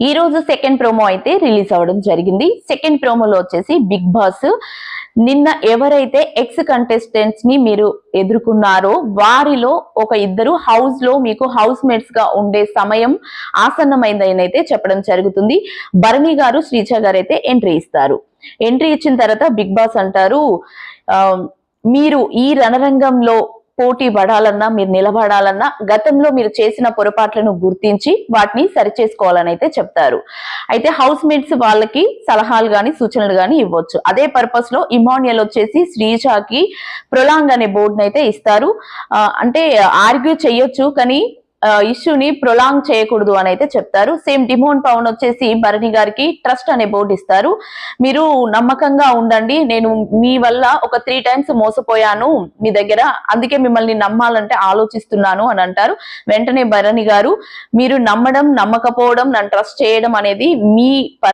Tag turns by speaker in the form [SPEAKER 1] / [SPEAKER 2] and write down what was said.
[SPEAKER 1] ఈ రోజు second promo అయితే రిలీజ్ అవ్వడం జరిగింది. సెకండ్ ప్రోమోలో వచ్చేసి బిగ్ బాస్ నిన్న ఎవరైతే ఎక్స్ కంటెస్టెంట్స్ని మీరు ఎదుర్కొన్నారో వారిలో ఒక ఇద్దరు హౌస్లో మీకు హౌస్ మేట్స్గా ఉండే సమయం ఆసన్నమైందని అయితే చెప్పడం జరుగుతుంది. భరణి గారు శ్రీచా గారు అయితే ఎంట్రీ ఇస్తారు. ఎంట్రీ ఇచ్చిన తర్వాత బిగ్ బాస్ అంటారు మీరు ఈ రణరంగంలో పోటీ పడాలన్నా మీరు నిలబడాలన్నా గతంలో మీరు చేసిన పొరపాట్లను గుర్తించి వాటిని సరిచేసుకోవాలని అయితే చెప్తారు. అయితే హౌస్ మేట్స్ వాళ్ళకి సలహాలు గాని సూచనలు గాని ఇవ్వచ్చు. అదే పర్పస్లో ఇమాన్యుయల్ వచ్చేసి శ్రీజాకి ప్రొలాంగ్ అనే బోర్డుని అయితే ఇస్తారు. అంటే ఆర్గ్యూ చెయ్యొచ్చు కానీ ఇష్యూని ప్రొలాంగ్ చేయకూడదు అని అయితే చెప్తారు. సేమ్ డిమోన్ పవన్ వచ్చేసి భరణి గారికి ట్రస్ట్ అనే బోర్డు ఇస్తారు. మీరు నమ్మకంగా ఉండండి. నేను మీ వల్ల ఒక త్రీ టైమ్స్ మోసపోయాను మీ దగ్గర. అందుకే మిమ్మల్ని నమ్మాలంటే ఆలోచిస్తున్నాను అని అంటారు. వెంటనే భరణి గారు మీరు నమ్మడం నమ్మకపోవడం నన్ను ట్రస్ట్ చేయడం అనేది మీ